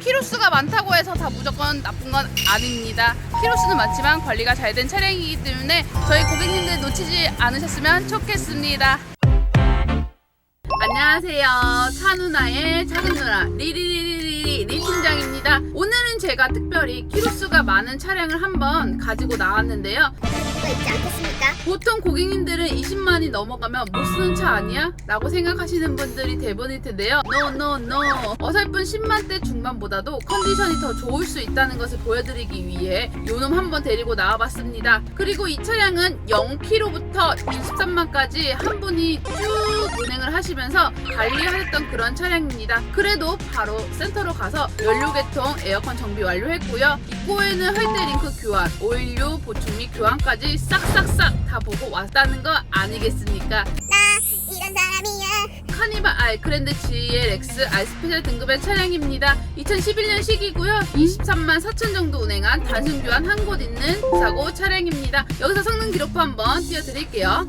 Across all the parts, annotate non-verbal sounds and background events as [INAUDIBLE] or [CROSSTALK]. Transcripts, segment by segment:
키로수가 많다고 해서 다 무조건 나쁜 건 아닙니다. 키로수는 많지만 관리가 잘 된 차량이기 때문에 저희 고객님들 놓치지 않으셨으면 좋겠습니다. 안녕하세요. 차누나의 작은 누나 리리리리리 리 팀장입니다. 오늘은 제가 특별히 키로수가 많은 차량을 한번 가지고 나왔는데요. 있지 않겠습니까? 보통 고객님들은 20만이 넘어가면 못 쓰는 차 아니야? 라고 생각하시는 분들이 대부분일 텐데요. No, no, no. 어설픈 10만대 중반보다도 컨디션이 더 좋을 수 있다는 것을 보여드리기 위해 요놈 한번 데리고 나와봤습니다. 그리고 이 차량은 0km부터 23만까지 한 분이 쭉 운행을 하시면서 관리하셨던 그런 차량입니다. 그래도 바로 센터로 가서 연료 개통, 에어컨 정비 완료했고요. 입고에는 헐대 링크 교환, 오일류 보충 및 교환까지 싹싹싹 다 보고 왔다는 거 아니겠습니까? 나 이런 사람이야. 카니발 R 그랜드 GLX R 스페셜 등급의 차량입니다. 2011년 시기고요. 23만 4천 정도 운행한 단순 교환 한 곳 있는 사고 차량입니다. 여기서 성능 기록부 한번 띄워드릴게요.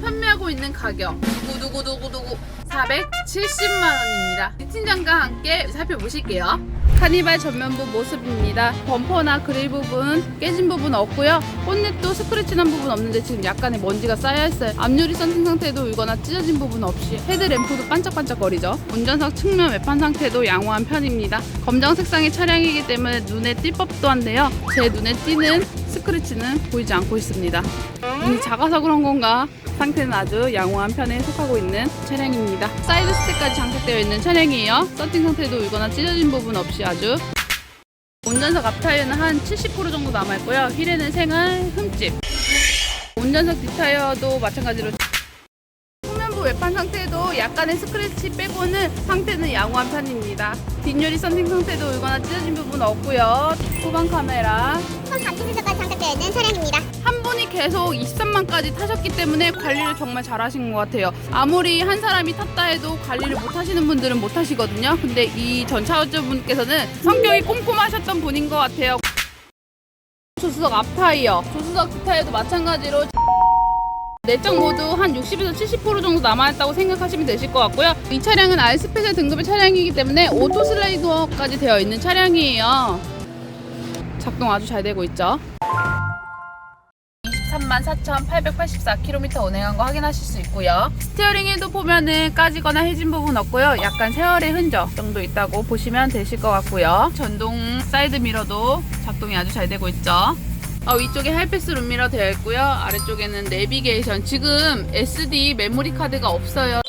판매하고 있는 가격 두구두구두구두구 470만 원입니다. 이 팀장과 함께 살펴보실게요. 카니발 전면부 모습입니다. 범퍼나 그릴 부분 깨진 부분 없고요. 본넷도 스크래치 난 부분 없는데 지금 약간의 먼지가 쌓여 있어요. 앞유리 썬팅 상태도 울거나 찢어진 부분 없이 헤드램프도 반짝반짝거리죠. 운전석 측면 외판 상태도 양호한 편입니다. 검정 색상의 차량이기 때문에 눈에 띌 법도 한데요. 제 눈에 띄는 스크래치는 보이지 않고 있습니다. 눈이 작아서 그런 건가? 상태는 아주 양호한 편에 속하고 있는 차량입니다. 사이드 스택까지 장착되어 있는 차량이에요. 썬팅 상태도 울거나 찢어진 부분 없이 아주 운전석 앞 타이어는 한 70% 정도 남아있고요. 휠에는 생활 흠집. 운전석 뒷타이어도 마찬가지로 후면부 외판 상태도 약간의 스크래치 빼고는 상태는 양호한 편입니다. 뒷유리 썬팅 상태도 울거나 찢어진 부분 없고요. 후방 카메라 선 바퀴 센서까지 장착되어 있는 차량입니다. 한 분이 계속 23만까지 타셨기 때문에 관리를 정말 잘하신 것 같아요. 아무리 한 사람이 탔다 해도 관리를 못 하시는 분들은 못 하시거든요. 근데 이 전차주분께서는 성격이 꼼꼼하셨던 분인 것 같아요. 조수석 앞 타이어, 조수석 뒷 타이어도 마찬가지로 내적 모두 한 60에서 70% 정도 남아있다고 생각하시면 되실 것 같고요. 이 차량은 R 스페셜 등급의 차량이기 때문에 오토 슬라이더까지 되어 있는 차량이에요. 작동 아주 잘 되고 있죠. 23만 4,884km 운행한 거 확인하실 수 있고요. 스티어링에도 보면은 까지거나 해진 부분 없고요. 약간 세월의 흔적 정도 있다고 보시면 되실 것 같고요. 전동 사이드 미러도 작동이 아주 잘 되고 있죠. 어, 위쪽에 헬패스 룸미러 되어 있고요. 아래쪽에는 내비게이션. 지금 SD 메모리 카드가 없어요.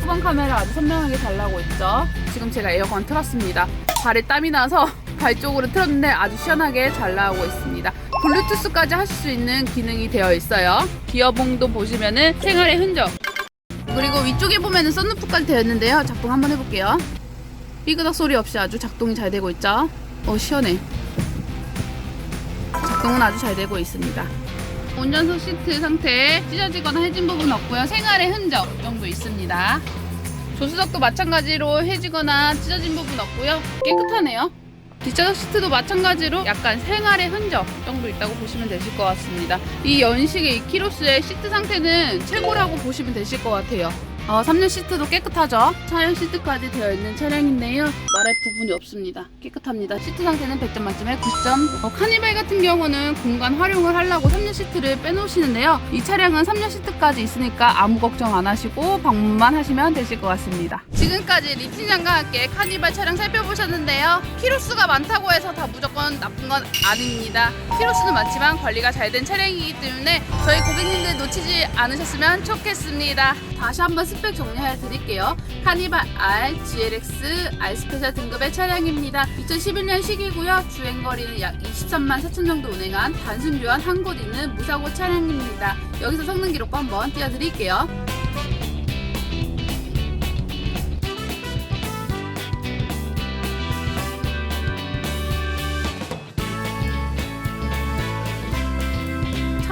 후방 카메라 아주 선명하게 잘 나오고 있죠. 지금 제가 에어컨 틀었습니다. 발에 땀이 나서 [LAUGHS] 발 쪽으로 틀었는데 아주 시원하게 잘 나오고 있습니다. 블루투스까지 하실 수 있는 기능이 되어 있어요. 기어봉도 보시면은 생활의 흔적. 그리고 위쪽에 보면은 썬루프까지 되어 있는데요. 작동 한번 해볼게요. 삐그덕 소리 없이 아주 작동이 잘 되고 있죠. 어 시원해. 작동은 아주 잘 되고 있습니다. 운전석 시트 상태 찢어지거나 해진 부분 없고요. 생활의 흔적 정도 있습니다. 조수석도 마찬가지로 해지거나 찢어진 부분 없고요. 깨끗하네요. 뒷좌석 시트도 마찬가지로 약간 생활의 흔적 정도 있다고 보시면 되실 것 같습니다. 이 연식의 이 키로수의 시트 상태는 최고라고 보시면 되실 것 같아요. 어, 3년 시트도 깨끗하죠? 차량 시트까지 되어 있는 차량인데요. 말할 부분이 없습니다. 깨끗합니다. 시트 상태는 100점 만점에 9점. 어, 카니발 같은 경우는 공간 활용을 하려고 3년 시트를 빼놓으시는데요. 이 차량은 3년 시트까지 있으니까 아무 걱정 안 하시고 방문만 하시면 되실 것 같습니다. 지금까지 리팀장과 함께 카니발 차량 살펴보셨는데요. 키로수가 많다고 해서 다 무조건 나쁜 건 아닙니다. 키로수는 많지만 관리가 잘 된 차량이기 때문에 저희 고객님들 놓치지 않으셨으면 좋겠습니다. 다시 한번 스펙 정리해 드릴게요. 카니발 R, GLX, R 스페셜 등급의 차량입니다. 2011년 시기고요. 주행거리는 약 23만 4천 정도 운행한 단순 교환 한 곳 있는 무사고 차량입니다. 여기서 성능 기록부 한번 띄워드릴게요.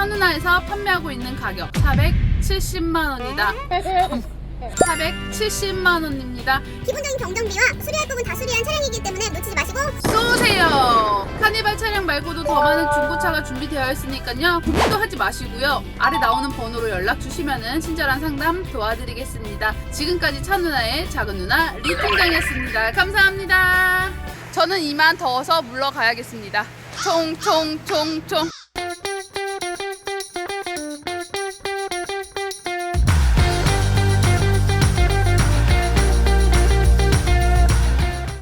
천은아에서 판매하고 있는 가격 470만 원이다. 470만 원입니다. 기본적인 경정비와 수리할 부분 다 수리한 차량이기 때문에 카니발 차량 말고도 더 많은 중고차가 준비되어 있으니까요. 고민도 하지 마시고요. 아래 나오는 번호로 연락 주시면 친절한 상담 도와드리겠습니다. 지금까지 차 누나의 작은 누나 리 팀장이었습니다. 감사합니다. 저는 이만 더워서 물러가야겠습니다. 총총총총.